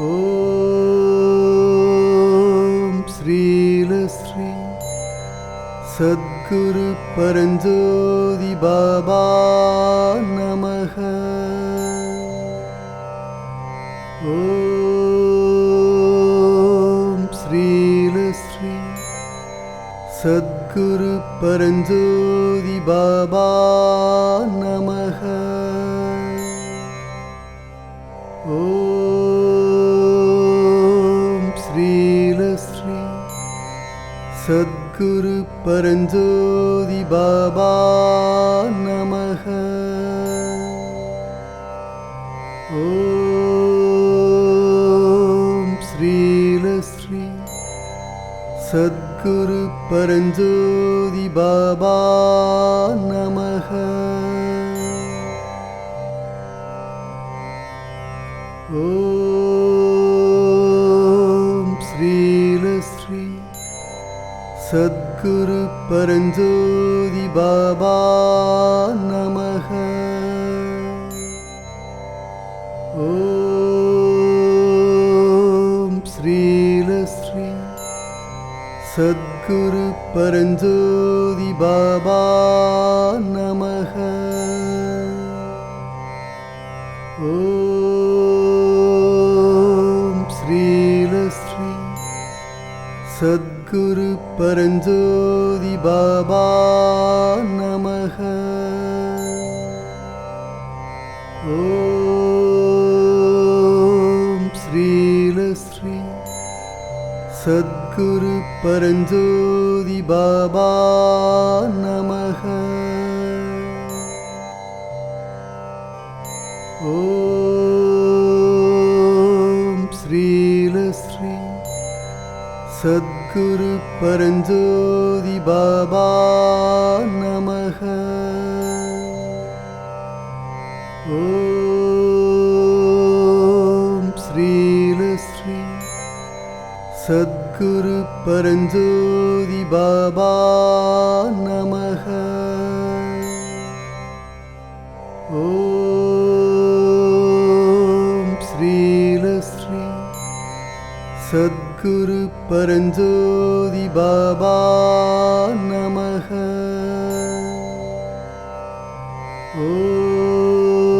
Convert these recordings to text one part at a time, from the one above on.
ॐ श्रीलश्री सद्गुरुपरञ्जोति बाबा नमः। ॐ श्रीलश्री सद्गुरुपरञ्जोति बाबा सद्गुरुपरञ्जोति बाबा नमः। ॐ श्रीलश्री सद्गुरुपरञ्जोति बाबा नमः सद्गुरुपरञ्जोति बाबा नमः। ॐ श्रीलश्री सद्गुरुपरञ्जोति बाबा नमः। ॐ श्रीलश्री सद्गुरुपरञ्जोति बाबा नमः। ॐ श्रीलश्री सद्गुरुपरञ्जोति बाबा नमः। ॐ श्रीलश्री गुरुपरञ्जोदिबाबा नमः। ओ श्रीलश्री सद्गुरुपरञोदिबाबा नमः। ओ श्रीलश्री குரு பரஞ்சோதி பாபா நமக. ஓம்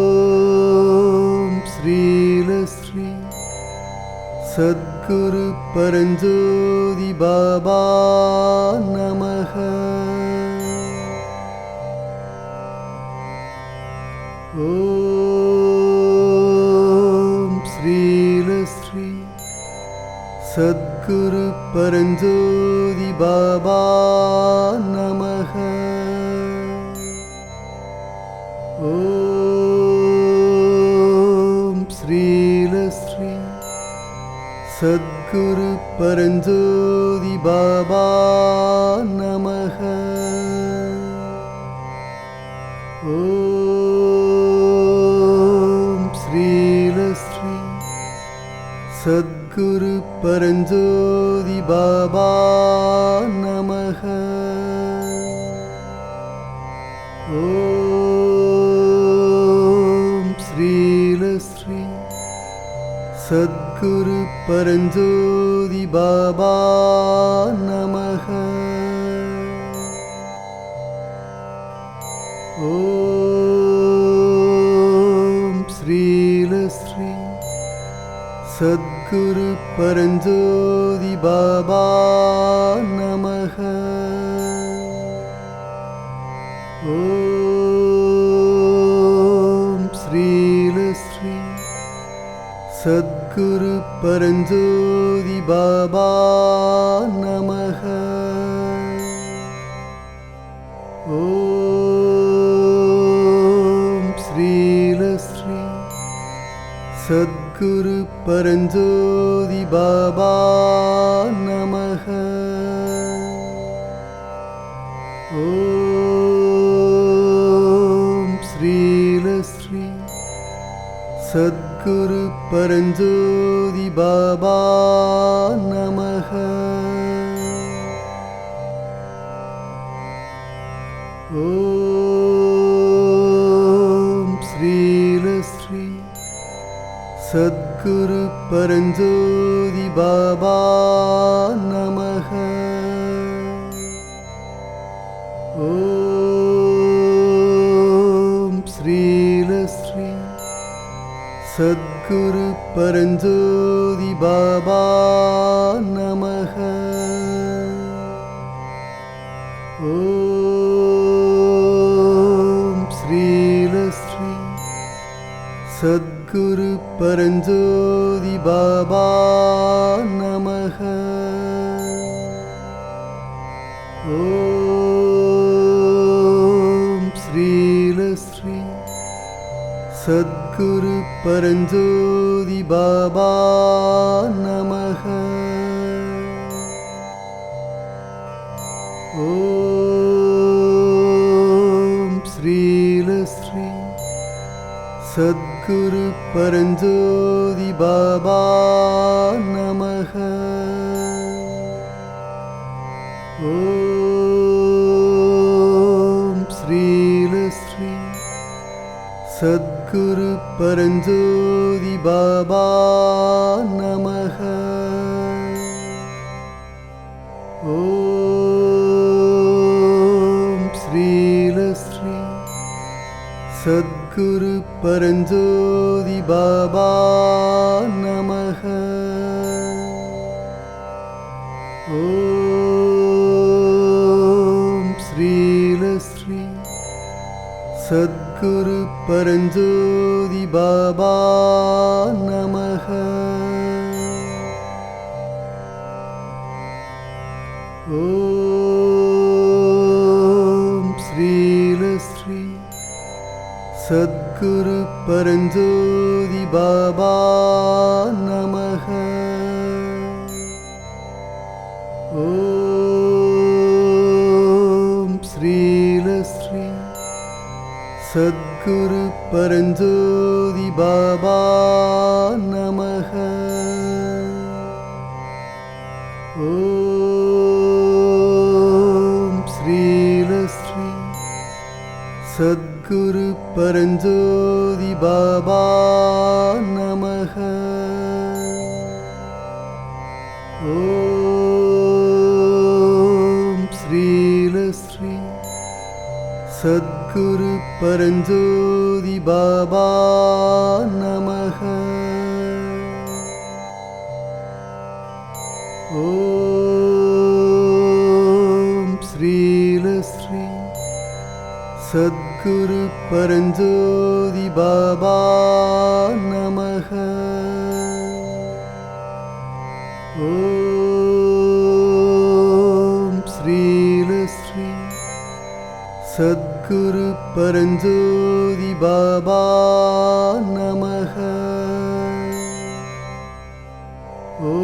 ஸ்ரீலஸ்ரீ சத்குரு பரஞ்சோதி பாபா நமக. ஓ सद्गुरु परञोदिबाबा नमः। ओ श्रीलश्री सद्गुरु परञोदिबाबा नमः। ओ श्रीलश्री परञ्जोदि बाबा नमः। ॐ श्रीलश्री सद्गुरुपरञ्जोदि बाबा नमः। ॐ श्रीलश्री சத்குரு பரஞ்சோதி பாபா நமக ஓம் ஸ்ரீலஸ்ரீ சத்குரு பரஞ்சோதி பாபா நமக ஓம் ஸ்ரீலஸ்ரீ குரு பரஞ்சோதி பாபா நமக. ஓம் ஸ்ரீலஸ்ரீ சத்குரு பரஞ்சோதி பாபா நமக. ஓ सद्गुरु परजोदिबाबा नमः। ॐ श्रीलश्री सद्गुरु परजोदिबाबा नमः। ॐ श्रीलश्री सद्गुरु परञ्जोदि बाबा नमः। ॐ श्रीलश्री सद्गुरु परञोदिबाबा नमः। ॐ श्रीलश्री सद् சத்குரு பரஞ்சோதி பாபா நமக ஓம் ஸ்ரீலஸ்ரீ சத்குரு பரஞ்சோதி பாபா நமக ஓம் ஸ்ரீலஸ்ரீ சத்குரு பரஞ்சோதி பாபா நமக. ஓம் ஸ்ரீலஸ்ரீ சத்குரு பரஞ்சோதி பாபா நமக. ஓ सद्गुरु परञोदिबाबा नमः। ओ श्रीलश्री सद्गुरु परञोदि बाबा नमः। ओ श्रीलश्री சத்குரு பரஞ்சோதி பாபா நமக ஓம் ஸ்ரீலஸ்ரீ சத்குரு பரஞ்சோதி பாபா நமக ஓம் ஸ்ரீலஸ்ரீ गुरुपरञ्जोदिबाबा नमः श्रीलश्री सद्गुरुपरञोदिबाबा नमः ओ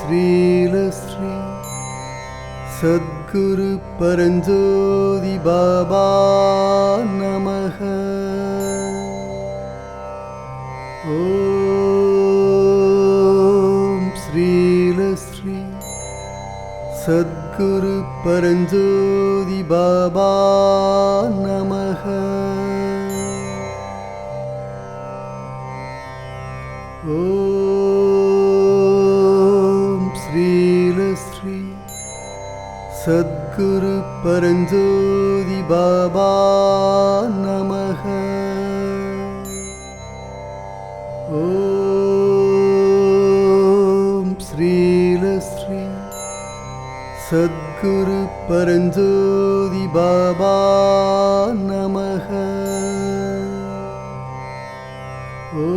श्रीलश्री குரு பரஞ்சோதி பாபா நமக. ஓம் ஸ்ரீலஸ்ரீ சத்குரு பரஞ்சோதி பாபா நமக. ஓ सद्गुरु परञोदिबाबा नमः। ओ श्रीलश्री सद्गुरु परञोदिबाबा नमः। ओ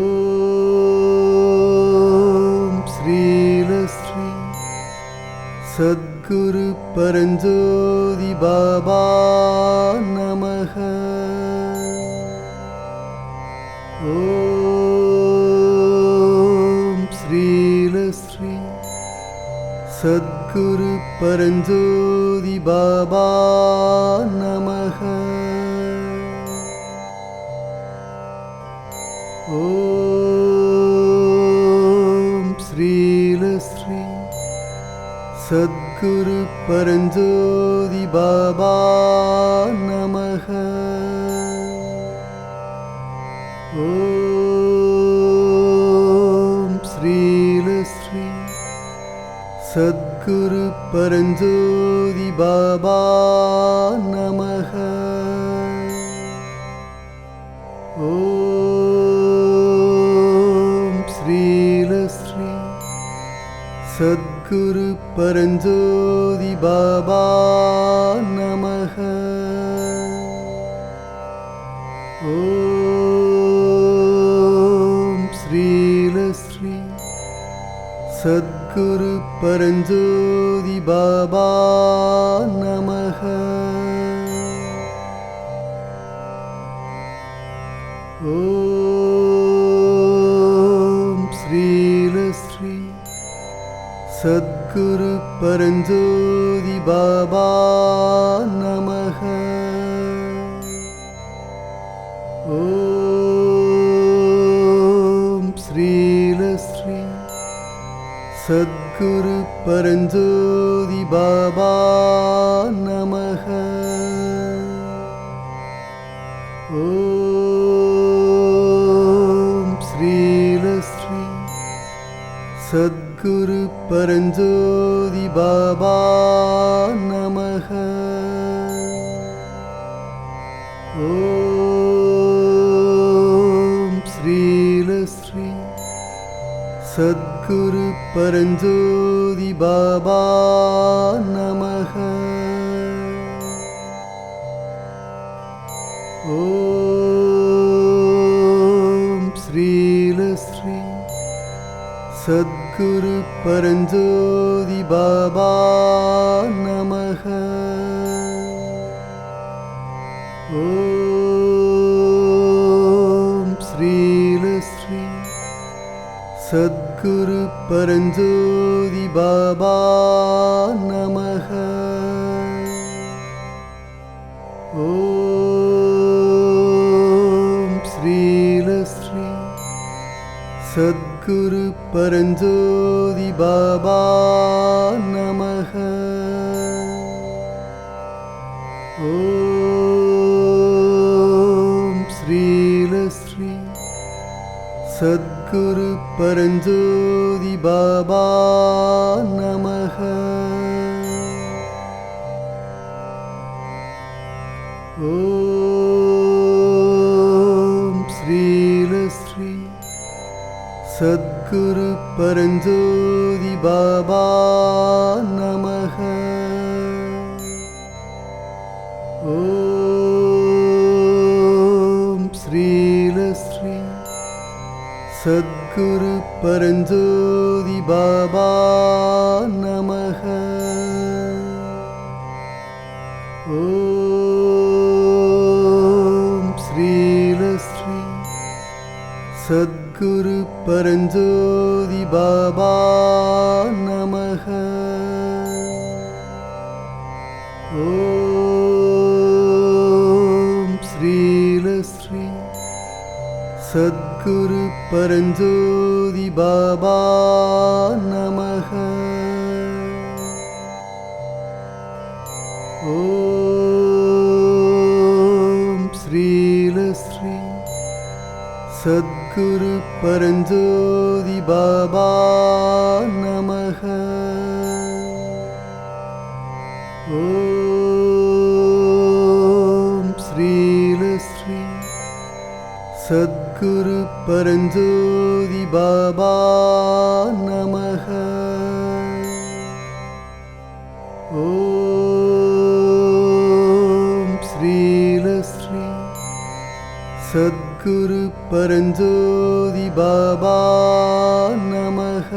श्रीलश्री சத்குரு பரஞ்சோதி பாபா நமக ஓம் ஸ்ரீலஸ்ரீ சத்குரு பரஞ்சோதி பாபா நமக ஓம் ஸ்ரீலஸ்ரீ குரு பரஞ்சோதி பாபா நமக. ஸ்ரீலஸ்ரீ சத்குரு பரஞ்சோதி பாபா நமக. नमः ஸ்ரீலஸ்ரீ சத் குரு பரஞ்சோதி பாபா நமக. ஓம் ஸ்ரீலஸ்ரீ சத்குரு பரஞ்சோதி பாபா நமக. सद्गुरु परञ्जोति बाबा नमः। ॐ श्रीलश्री सद्गुरु परञ्जोति बाबा नमः। ॐ श्रीलश्री குரு பரஞ்சோதி द्गुरुजोदिबाबा नमः ओ श्रीलश्री सद्गुरु परञोदिबाबा नमः ஸ்ரீலஸ்ரீ சத் குரு गुरुपरञ्जोदि बाबा नमः ॐ श्रीलश्री सद्गुरु परञोदिबाबा नमः ஸ்ரீலஸ்ரீ சத் குரு பரஞ்சோதி பாபா நமக. ஓம் ஸ்ரீலஸ்ரீ சத்குரு பரஞ்சோதி பாபா நமக. सद्गुरु बाबा नमः। ॐ श्रीलश्री सद्गुरु बाबा नमः। ॐ श्रीलश्री குரு பரஞ்சோதி பாபா गुरुजोदिबाबा नमः श्रीलश्री सद्गुरुपरञ्जोदिबाबा नमः ओ श्रीलश्री सद्गुरु परञ्जोति बाबा नमः। ॐ श्रीलश्री सद्गुरु परञ्जोति बाबा नमः। ॐ श्रीलश्री குரு பரஞ்சோதி பாபா गुरुपरञ्जोदिबाबा नमः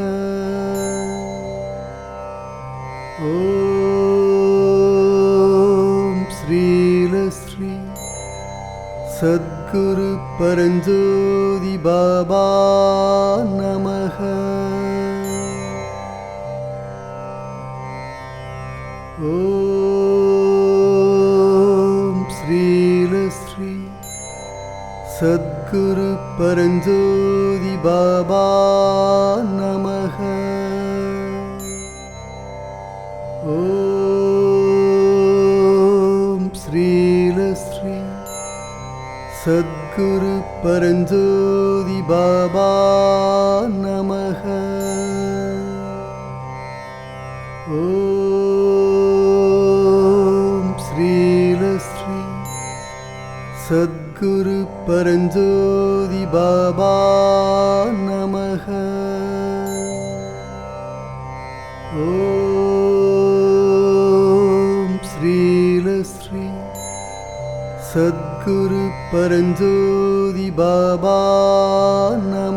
சத்குரு பரஞ்சோதி பாபா நமக. ओ ஸ்ரீலஸ்ரீ सद्गुरु बाबा नमः। ॐ श्रीलश्री सद्गुरु बाबा सद्गुरु परञ्जोति बाबा नमः। ॐ श्रीलश्री सद्गुरु परञ्जोति बाबा नमः